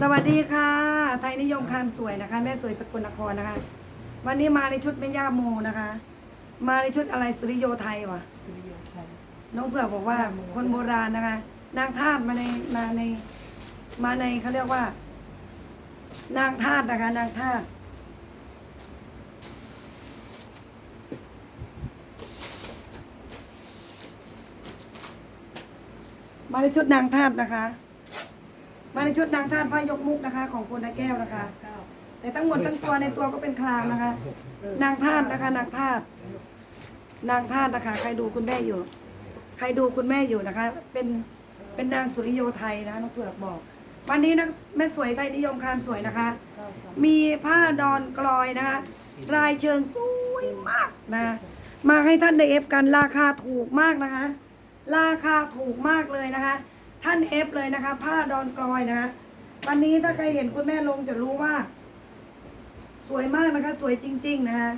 สวัสดีค่ะ ไทยนิยมคามสวยนะคะ แม่สวยสกลนครนะคะ วันนี้มาในชุดแม่ย่าโมนะคะ มาในชุดอะไรสุริโยไทยวะสุริโยไทยน้องเผือกบอกว่าคนโบราณนะคะ นางทาสมาในมาในมาในเขาเรียกว่า นางทาสนะคะ นางทาสมาในชุดนางทาสนะคะ มาในชุดนางทาสผ้ายกมุกนะคะ ของคุณนาแก้วนะคะเก้าแต่ทั้งหมดทั้งตัวในตัวก็เป็นคลามนะคะ นางทาสนะคะ นางทาสนางทาสนะคะ ใครดูคุณแม่อยู่ ใครดูคุณแม่อยู่นะคะ เป็นเป็นนางสุริโยไทยนะน้องเผือกบอก วันนี้นะแม่สวยไทยนิยมคามสวยนะคะเก้าสามมีผ้าดอนกลอยนะคะลายเชิงสวยมากนะ มาให้ท่านได้เอฟกันราคาถูกมากนะคะ ราคาถูกมากเลยนะคะ ท่านเอฟเลยนะคะ ผ้าดอนกลอยนะคะวันนี้ถ้าใครเห็นคุณแม่ลงจะรู้ว่า สวยมากนะคะ สวยจริง ๆ นะคะ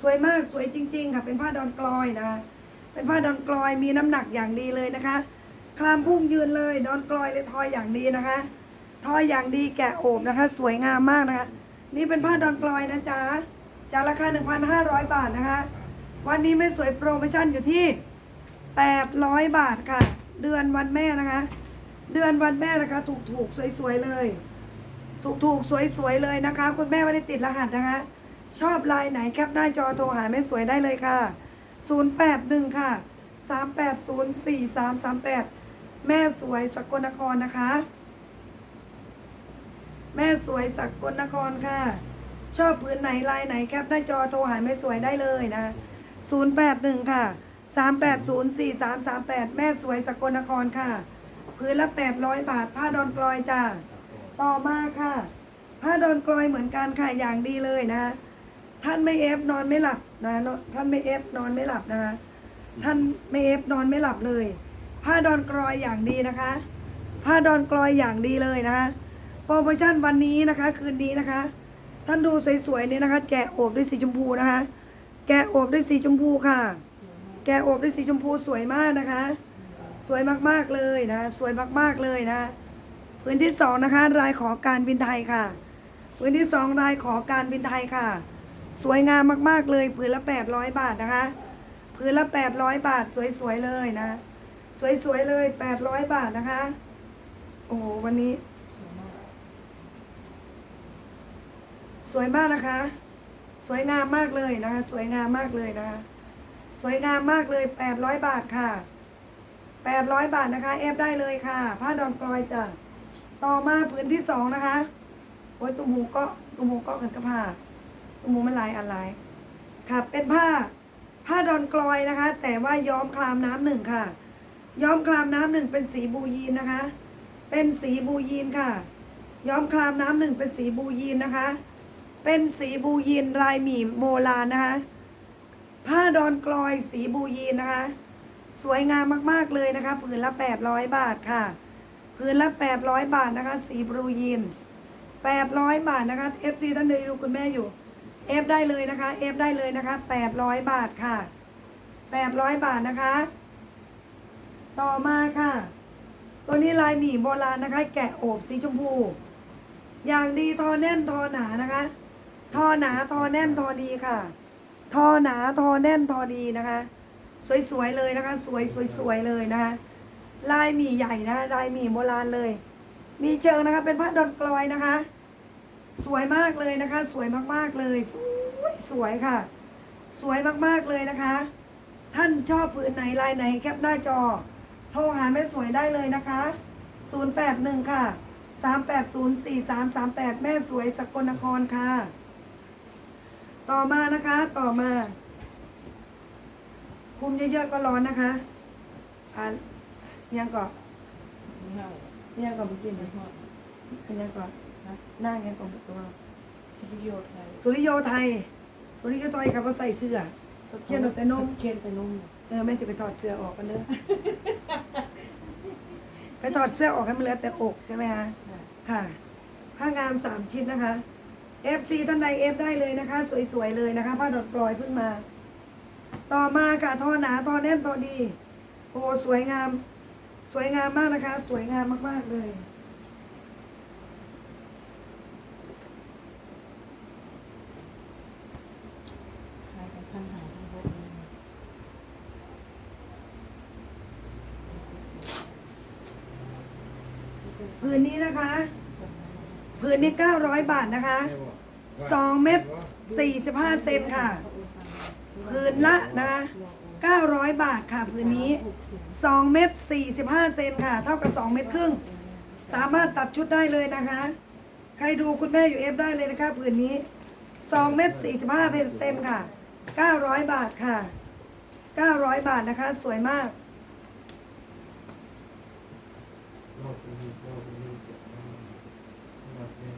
สวยมากสวยจริง ๆ ค่ะ เป็นผ้าดอนกลอยนะคะเป็นผ้าดอนกลอยมีน้ำหนักอย่างดีเลยนะคะ คลามพุ่งยืนเลยดอนกลอยเลยทอยอย่างดีนะคะ ทอยอย่างดีแกะโอบนะคะ สวยงามมากนะคะ นี่เป็นผ้าดอนกลอยนะจ๊ะจากราคา 1,500 บาทนะคะ วันนี้แม่สวยโปรโมชั่นอยู่ที่ 800 บาทค่ะ เดือนวันแม่นะคะ เดือนวันแม่นะคะ ถูกถูกสวยๆเลย ถูกถูกสวยๆเลยนะคะ คุณแม่ไม่ได้ติดรหัสนะคะ ชอบลายไหนแคปหน้าจอโทรหาแม่สวยได้เลยค่ะ 081 ค่ะ 3804338 แม่สวยสกลนครนะคะ แม่สวยสักกลนครค่ะ ชอบพื้นไหนลายไหนแคปหน้าจอโทรหาแม่สวยได้เลยนะ081 ค่ะ 3804338 แม่สวยสกลนครค่ะ พื้นละ 800 บาท ผ้าดอนกลอยจ้าต่อมาค่ะ ผ้าดอนกลอยเหมือนกันค่ะ อย่างดีเลยนะ ท่านไม่เอฟนอนไม่หลับนะ ท่านไม่เอฟนอนไม่หลับนะคะท่านไม่เอฟนอนไม่หลับเลย ผ้าดอนกลอยอย่างดีนะคะ ผ้าดอนกลอยอย่างดีเลยนะคะโปรโมชั่นวันนี้นะคะ คืนนี้นะคะ ท่านดูสวยๆนี่นะคะ แกะโอบด้วยสีชมพูนะคะ แกะโอบด้วยสีชมพูค่ะ แกะโอบด้วยสีชมพูสวยมากนะคะ สวยมากๆเลยนะ สวยมากๆเลยนะ พื้นที่สองนะคะ รายขอการบินไทยค่ะ พื้นที่สองรายขอการบินไทยค่ะ สวยงามมากๆเลยพื้นละแปดร้อยบาทนะคะพื้นละแปดร้อยบาทสวยๆเลยนะ สวยๆเลยแปดร้อยบาทนะคะ โอ้โหวันนี้ สวยมากนะคะ สวยงามมากเลยนะคะ สวยงามมากเลยนะคะ สวยงามมากเลยแปดร้อยบาทค่ะแปดร้อยบาทนะคะเอฟได้เลยค่ะ ผ้าดอนกลอยจ้ะต่อมาผืนที่สองนะคะโอ้ยตุ้มหูก็ตุ้มหูก็กันกระผ้าตุ้มหูมันลายอะไรค่ะ เป็นผ้าผ้าดอนกลอยนะคะ แต่ว่าย้อมคลามน้ำหนึ่งค่ะ ย้อมคลามน้ำหนึ่งเป็นสีบูยีนนะคะ เป็นสีบูยีนค่ะ ย้อมคลามน้ำหนึ่งเป็นสีบูยีนนะคะ เป็นสีบูยีนลายหมี่โบราณนะคะ ผ้าดอนกลอยสีบูยีนนะคะ สวยงามมากๆเลยนะคะผืนละ 800 บาทค่ะผืนละ 800 บาทนะคะ สีบูยีน 800 บาทนะคะ FC ท่านใดดูคุณแม่อยู่เอฟได้เลยนะคะเอฟได้เลยนะคะ 800 บาทค่ะ 800 บาทนะคะ ต่อมาค่ะ ตัวนี้ลายหมี่โบราณนะคะ แกะโอบสีชมพู อย่างดีทอแน่นทอหนานะคะ ทอหนาทอแน่นทอดีค่ะ ทอหนาทอแน่นทอดีนะคะ สวยๆเลยนะคะ สวยสวยๆเลยนะคะ ลายหมี่ใหญ่นะลายหมี่โบราณเลย มีเชิงนะคะ เป็นผ้าดอนกลอยนะคะ สวยมากเลยนะคะ สวยมากๆเลย สวยสวยค่ะ สวยมากๆเลยนะคะ ท่านชอบผืนไหนลายไหนแคปหน้าจอ โทรหาแม่สวยได้เลยนะคะ 081 ค่ะ 3804338 แม่สวยสกลนครค่ะ ต่อมานะคะ ต่อมาคุมเยอะๆก็ร้อนนะคะอ่ายังก่อนเงายังก่อนเมื่อกี้ไม่นะฮอดยังก่อนนะหน้ายังก่อนตัวสุริโยไทยสุริโยไทยสุริโยไทยครับว่าใส่เสื้อเขียนแต่นมเขียนแต่นมเออแม่จะไปถอดเสื้อออกกันเด้อไปถอดเสื้อออกให้มันเหลือแต่อกใช่ไหมคะค่ะผ้างามสามชิ้นนะคะ เอฟซีท่านใดเอฟได้เลยนะคะ สวยๆเลยนะคะ ผ้าดอดปลอยเพิ่งมา ต่อมาค่ะทอหนาทอแน่นทอดีโอ้สวยงาม สวยงามมากนะคะ สวยงามมากๆเลยผืนนี้นะคะ ผืนนี้เก้าร้อยบาทนะคะสองเม็ดสี่สิบห้าเซนค่ะผืนละนะเก้าร้อยบาทค่ะผืนนี้สองเม็ดสี่สิบห้าเซนค่ะ เท่ากับสองเม็ดครึ่ง สามารถตัดชุดได้เลยนะคะ ใครดูคุณแม่อยู่เอฟได้เลยนะคะผืนนี้สองเม็ดสี่สิบห้าเต็มค่ะเก้าร้อยบาทค่ะเก้าร้อยบาทนะคะ สวยมาก รอบนี้รอบนี้เจ็บมากรอบนี้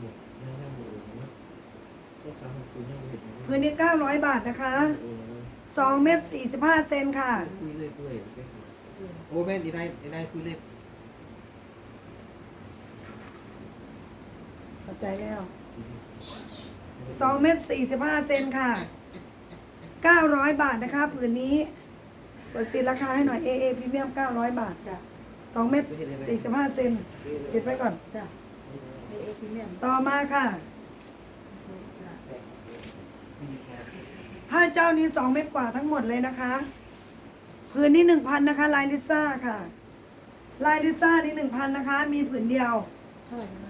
หมดยังยังหมดเลยนะ ก็สามคุยยังเห็นผืนนี้900บาทนะคะโอ้2เม็ด45เซนค่ะ คุยเลยคุยเซ็กโอ้แม่ดีได้ดีได้คุยเลยเข้าใจแล้ว2เม็ด45เซนค่ะ900บาทนะคะผืนนี้เปิดติดราคาให้หน่อย AA พรีเมียม900 บาทจ้ะ2เม็ด45 เซนติดไว้ก่อนจ้ะเอเอพรีเมียมต่อมาค่ะจ้ะ สี่แปด ผ้า เจ้านี้2เม็ดกว่าทั้งหมดเลยนะคะ ผืนนี้1,000นนะคะ ลายลิซ่าค่ะ ลายลิซ่านี่1,000นะคะ มีผืนเดียวเท่าไหร่นะ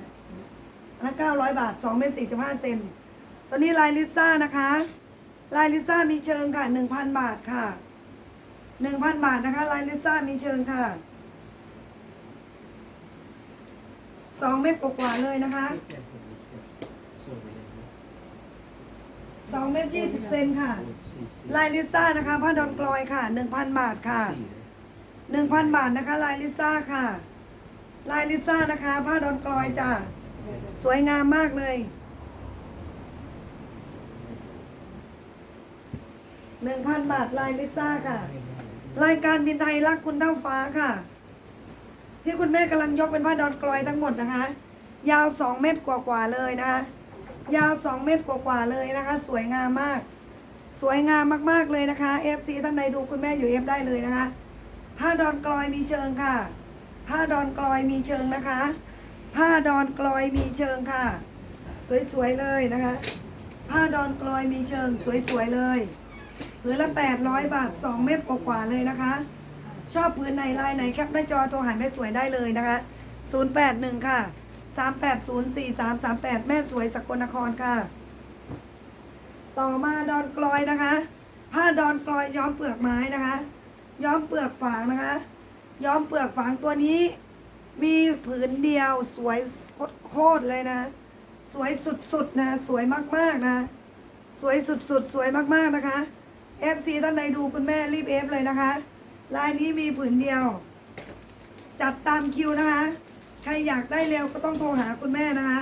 อันนั้น900บาท2เมตร45เซนตัวนี้ลายลิซ่านะคะ ลายลิซ่ามีเชิงค่ะ1,000บาทค่ะ1,000บาทนะคะ ลายลิซ่ามีเชิงค่ะ2เมตรกว่าเลยนะคะ แปดคนส่งไปเลยนะ 2เมตร20เซนค่ะ ลายลิซ่านะคะผ้าดอนกลอยค่ะ1,000บาทค่ะสี่1,000บาทนะคะ ลายลิซ่าค่ะ ลายลิซ่านะคะผ้าดอนกลอยจ้ะสวยงามมากเลย1,000บาทลายลิซ่าค่ะ รายการบินไทยรักคุณเท่าฟ้าค่ะ ที่คุณแม่กำลังยกเป็นผ้าดอนกลอยทั้งหมดนะคะ ยาว2เมตรกว่าๆเลยนะคะ ยาว 2 เมตรกว่าๆเลยนะคะ สวยงามมาก สวยงามมากๆเลยนะคะ FC ท่านใดดูคุณแม่อยู่เอฟได้เลยนะคะ ผ้าดอนกลอยมีเชิงค่ะ ผ้าดอนกลอยมีเชิงนะคะ ผ้าดอนกลอยมีเชิงค่ะ สวยๆเลยนะคะ ผ้าดอนกลอยมีเชิง สวยๆเลยผืนละ 800 บาท 2 เม็ดกว่าๆเลยนะคะ ชอบผืนไหนลายไหนแคปหน้าจอโทรหาแม่สวยได้เลยนะคะ 081 ค่ะ 3804338 แม่สวยสกลนครค่ะ ต่อมาดอนกลอยนะคะ ผ้าดอนกลอยย้อมเปลือกไม้นะคะ ย้อมเปลือกฝางนะคะ ย้อมเปลือกฝางตัวนี้ มีผืนเดียวสวยโคตรเลยนะ สวยสุดๆนะ สวยมากๆนะ สวยสุดๆ สวยมากๆนะคะ FC ท่านใดดูคุณแม่รีบเอฟเลยนะคะ ลายนี้มีผืนเดียว จัดตามคิวนะคะ ใครอยากได้เร็วก็ต้องโทรหาคุณแม่นะคะ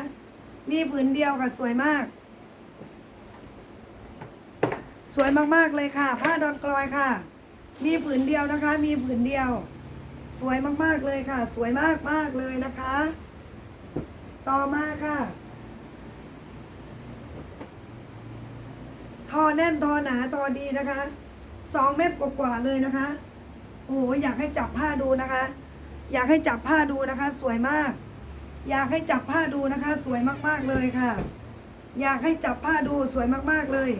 มีผืนเดียวค่ะสวยมาก สวยมากๆเลยค่ะ ผ้าดอนกลอยค่ะ มีผืนเดียวนะคะ มีผืนเดียว สวยมากๆเลยค่ะ สวยมากๆเลยนะคะ ต่อมาค่ะ ทอแน่นทอหนาทอดีนะคะสองเม็ดกว่าๆเลยนะคะ โอ้โหอยากให้จับผ้าดูนะคะ อยากให้จับผ้าดูนะคะ สวยมาก อยากให้จับผ้าดูนะคะ สวยมากๆเลยค่ะ อยากให้จับผ้าดูสวยมากๆเลย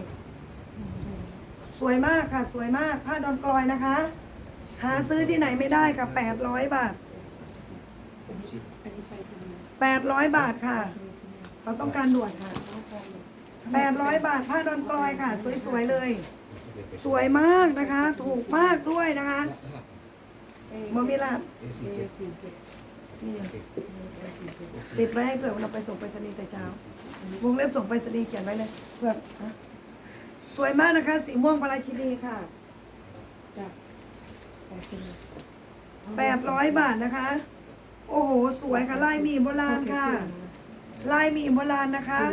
สวยมากค่ะ สวยมากผ้าดอนกลอยนะคะ หาซื้อที่ไหนไม่ได้ค่ะแปดร้อยบาทแปดร้อยบาทค่ะเขาต้องการด่วนค่ะแปดร้อยบาทผ้าดอนกลอยค่ะ สวยๆเลย สวยมากนะคะ ถูกมากด้วยนะคะ มอมิลาดเอเอสี่เจ็ดสี่เจ็ดนี่เอสี่เจ็ดติดไว้ให้เผื่อเราไปส่งไปรษณีย์แต่เช้าวงเล็บส่งไปรษณีย์เขียนไว้เลยเพื่อฮะสวยมากนะคะ สีม่วงพาราคินีค่ะจ้ะแปดสิบแปดร้อยบาทนะคะ โอ้โห สวยค่ะลายหมีโบราณค่ะลายหมีโบราณนะคะ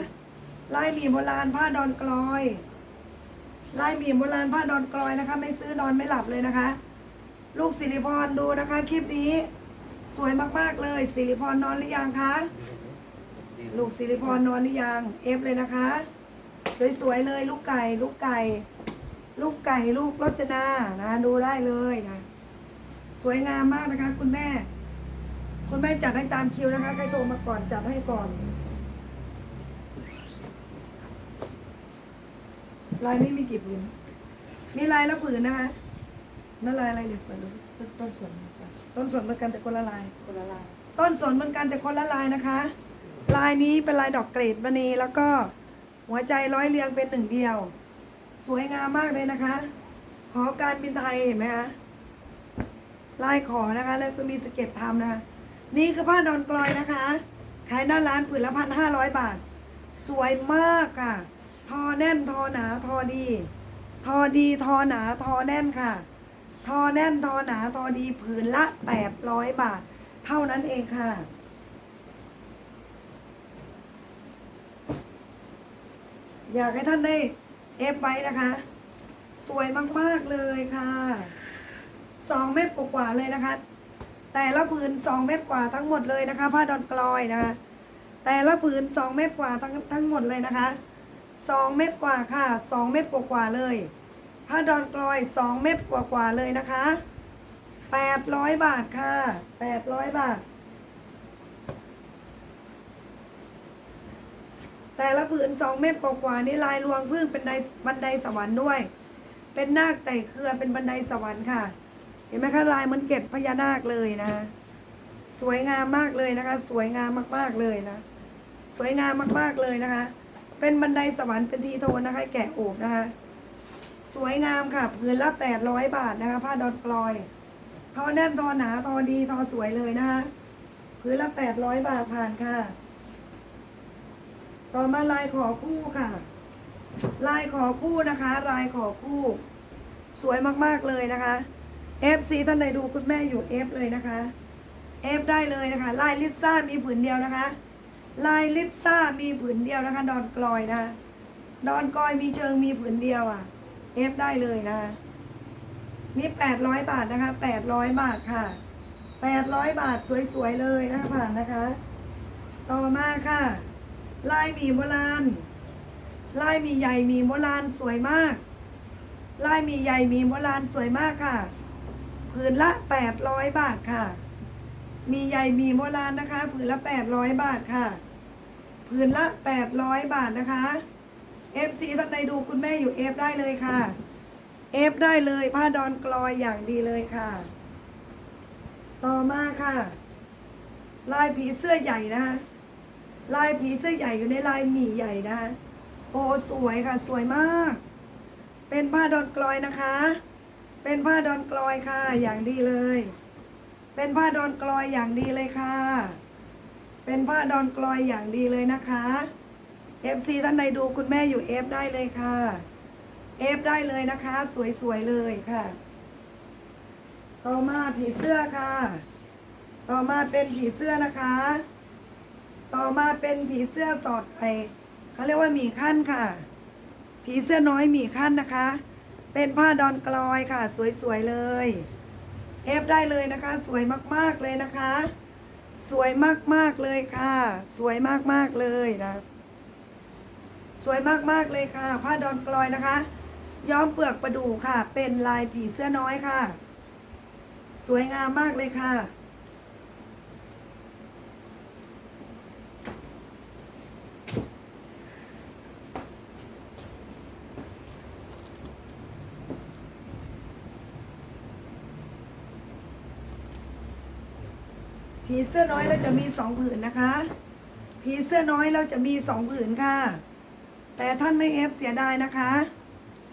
ลายหมีโบราณผ้าดอนกลอยลายหมีโบราณผ้าดอนกลอยนะคะ ไม่ซื้อนอนไม่หลับเลยนะคะ ลูกสิริพรดูนะคะคลิปนี้ สวยมากๆเลยสิริพรนอนหรือยังคะลูกสิริพรนอนหรือยังเอฟเลยนะคะ สวยๆเลยลูกไก่ ลูกไก่ ลูกไก่ลูกรจนานะดูได้เลยนะสวยงามมากนะคะ คุณแม่ คุณแม่จัดให้ตามคิวนะคะใครโทรมาก่อนจัดให้ก่อนลายนี้มีกี่ผืน มีลายละผืนนะคะ นั่นลายอะไรเนี่ยเปิดดูต้นต้นส่วนจ้ะต้นสนเหมือนกันแต่คนละลาย คนละลาย ต้นสนเหมือนกันแต่คนละลายนะคะ ลายนี้เป็นลายดอกเกรดมณีแล้วก็หัวใจร้อยเรียงเป็นหนึ่งเดียว สวยงามมากเลยนะคะ ขอการบินไทยเห็นไหมคะลายขอนะคะ แล้วก็มีสเก็ตทำนะคะนี่คือผ้าดอนกลอยนะคะ ขายหน้าร้านผืนละพันห้าร้อยบาท สวยมากค่ะ ทอแน่นทอหนาทอดี ทอดีทอหนาทอแน่นค่ะ ทอแน่นทอหนาทอดีผืนละแปดร้อยบาท เท่านั้นเองค่ะ อยากให้ท่านได้เอฟไว้นะคะ สวยมากๆเลยค่ะสองเม็ดกว่าเลยนะคะ แต่ละผืนสองเม็ดกว่าทั้งหมดเลยนะคะ ผ้าดอนกลอยนะคะ แต่ละผืนสองเม็ดกว่าทั้งทั้งหมดเลยนะคะสองเม็ดกว่าค่ะสองเม็ดกว่าเลย ผ้าดอนกลอยสองเม็ดกว่าๆเลยนะคะแปดร้อยบาทค่ะแปดร้อยบาท แต่ละผืนสองเมตรกว่าๆนี่ลายรวงพึ่งเป็นไดบันไดสวรรค์ด้วย เป็นนาคไต่เครือเป็นบันไดสวรรค์ค่ะ เห็นไหมคะลายเหมันเกล็ดพญานาคเลยนะ สวยงามมากเลยนะคะ สวยงามมากๆเลยนะ สวยงามมากๆเลยนะคะ เป็นบันไดสวรรค์เป็นทีโทนนะคะ แกะโอบนะคะ สวยงามค่ะผืนละแปดร้อยบาทนะคะ ผ้าดอนกลอย ทอแน่นทอหนาทอดีทอสวยเลยนะคะผืนละแปดร้อยบาทผ่านค่ะ ต่อมาลายขอคู่ค่ะ ลายขอคู่นะคะ ลายขอคู่ สวยมากๆเลยนะคะ FC ท่านใดดูคุณแม่อยู่ F เลยนะคะ F ได้เลยนะคะ ลายลิซ่ามีผืนเดียวนะคะ ลายลิซ่ามีผืนเดียวนะคะ ดอนกลอยนะคะ ดอนกลอยมีเชิงมีผืนเดียวอะ F ได้เลยนะคะนี่แปดร้อยบาทนะคะแปดร้อยบาทค่ะแปดร้อยบาทสวยๆเลยนะคะผ่านนะคะ ต่อมาค่ะ ลายหมีโบราณ ลายหมีใหญ่หมีโบราณสวยมาก ลายหมีใหญ่หมีโบราณสวยมากค่ะผืนละแปดร้อยบาทค่ะ มีใหญ่มีโบราณนะคะผืนละแปดร้อยบาทค่ะผืนละแปดร้อยบาทนะคะ FC ท่านใดดูคุณแม่อยู่ F ได้เลยค่ะ F ได้เลยผ้าดอนกลอยอย่างดีเลยค่ะ ต่อมาค่ะ ลายผีเสื้อใหญ่นะคะลายผีเสื้อใหญ่อยู่ในลายหมี่ใหญ่นะคะโอ้สวยค่ะ สวยมาก เป็นผ้าดอนกลอยนะคะ เป็นผ้าดอนกลอยค่ะ อย่างดีเลย เป็นผ้าดอนกลอยอย่างดีเลยค่ะ เป็นผ้าดอนกลอยอย่างดีเลยนะคะ FC ท่านใดดูคุณแม่อยู่ F ได้เลยค่ะ F ได้เลยนะคะ สวยๆเลยค่ะ ต่อมาผีเสื้อค่ะ ต่อมาเป็นผีเสื้อนะคะ ต่อมาเป็นผีเสื้อสอดไปเขาเรียกว่าหมีขั้นค่ะ ผีเสื้อน้อยหมีขั้นนะคะ เป็นผ้าดอนกลอยค่ะ สวยๆเลยเอฟได้เลยนะคะ สวยมากๆเลยนะคะ สวยมากๆเลยค่ะ สวยมากๆเลยนะ สวยมากๆเลยค่ะ ผ้าดอนกลอยนะคะ ย้อมเปลือกประดู่ค่ะ เป็นลายผีเสื้อน้อยค่ะ สวยงามมากเลยค่ะ ผีเสื้อน้อยเราจะมีสองผืนนะคะผีเสื้อน้อยเราจะมีสองผืนค่ะ แต่ท่านไม่เอฟเสียดายนะคะ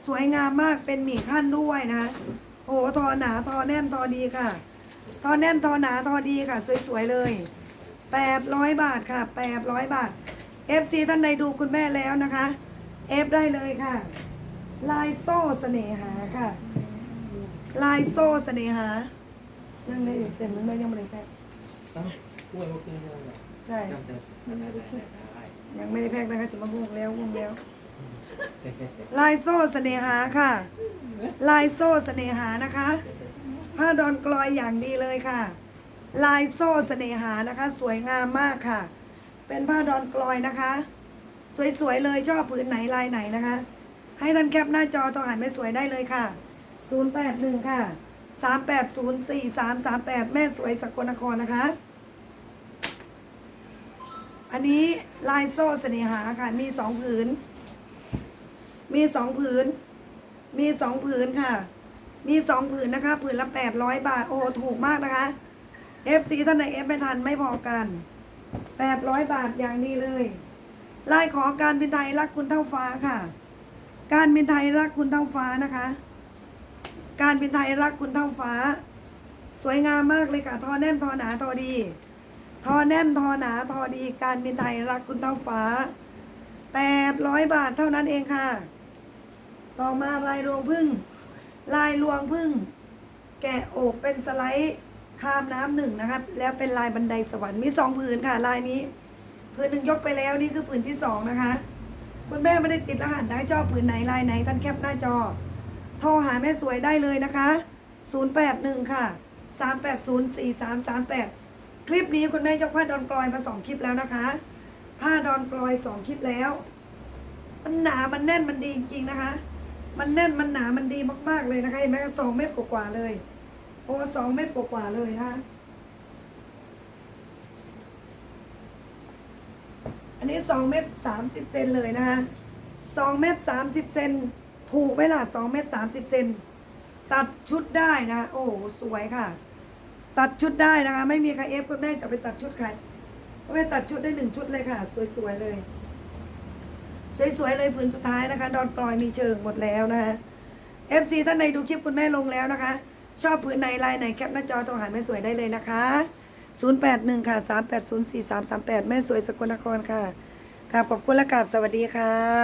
สวยงามมากเป็นหมี่ขั้นด้วยนะโอ้โหทอหนาทอแน่นทอดีค่ะ ทอแน่นทอหนาทอดีค่ะ สวยๆเลยแปดร้อยบาทค่ะแปดร้อยบาท FC ท่านใดดูคุณแม่แล้วนะคะเอฟได้เลยค่ะ ลายโซ่เสน่หาค่ะ ลายโซ่เสน่หายังได้อยู่เต็มแล้วแม่ยังไม่ได้แพ็คเอ้าช่วยเขาคืนยังไงใช่ จำจะได้ได้ได้ได้ ยังไม่ได้แพ็คนะคะจะมาบุกแล้วบุกแล้ว ลายโซ่เสน่หาค่ะ ลายโซ่เสน่หานะคะ ผ้าดอนกลอยอย่างดีเลยค่ะ ลายโซ่เสน่หานะคะ สวยงามมากค่ะ เป็นผ้าดอนกลอยนะคะ สวยๆเลยชอบผืนไหนลายไหนนะคะ ให้ท่านแคปหน้าจอตัวอ่านไม่สวยได้เลยค่ะ 081 ค่ะ 3804338 แม่สวยสกลนครนะคะ อันนี้ลายโซ่เสน่หาค่ะ มีสองผืน มีสองผืน มีสองผืนค่ะ มีสองผืนนะคะ ผืนละแปดร้อยบาท โอ้ถูกมากนะคะ FC ท่านไหนเอฟไม่ทันไม่พอกันแปดร้อยบาทอย่างนี้เลย ลายขอการบินไทยรักคุณเท่าฟ้าค่ะ การบินไทยรักคุณเท่าฟ้านะคะ การบินไทยรักคุณเท่าฟ้า สวยงามมากเลยค่ะ ทอแน่นทอหนาทอดี ทอแน่นทอหนาทอดีการบินไทยรักคุณเท่าฟ้าแปดร้อยบาทเท่านั้นเองค่ะ ต่อมาลายรวงพึ่ง ลายรวงพึ่ง แกะอกเป็นสไลด์ข้ามน้ำหนึ่งนะครับ แล้วเป็นลายบันไดสวรรค์มีสองผืนค่ะ ลายนี้ผืนหนึ่งยกไปแล้วนี่คือผืนที่สองนะคะคุณแม่ไม่ได้ติดรหัสนะจอผืนไหนลายไหนท่านแคปหน้าจอโทรหาแม่สวยได้เลยนะคะ 081 ค่ะ 3804338 คลิปนี้คุณแม่ยกผ้าดอนกลอยมาสองคลิปแล้วนะคะ ผ้าดอนกลอยสองคลิปแล้ว มันหนา มันแน่น มันดีจริงๆนะคะ มันแน่น มันหนา มันดีมากๆเลยนะคะ เห็นไหมสองเมตรกว่าๆเลย โอ้สองเมตรกว่าๆเลยนะคะอันนี้สองเมตรสามสิบเซนเลยนะคะสองเมตรสามสิบเซนถูกไหมล่ะสองเมตรสามสิบเซนตัดชุดได้นะ โอ้สวยค่ะ ตัดชุดได้นะคะ ไม่มีใครเอฟคุณแม่จะไปตัดชุดใครคุณแม่ตัดชุดได้หนึ่งชุดเลยค่ะ สวยๆเลย สวยๆเลยผืนสุดท้ายนะคะ ดอนกลอยมีเชิงหมดแล้วนะคะ FC ท่านใดดูคลิปคุณแม่ลงแล้วนะคะ ชอบผืนไหนลายไหนแคปหน้าจอโทรหาแม่สวยได้เลยนะคะ 081 ค่ะ 3804338 แม่สวยสกลนครค่ะค่ะขอบคุณและกราบสวัสดีค่ะ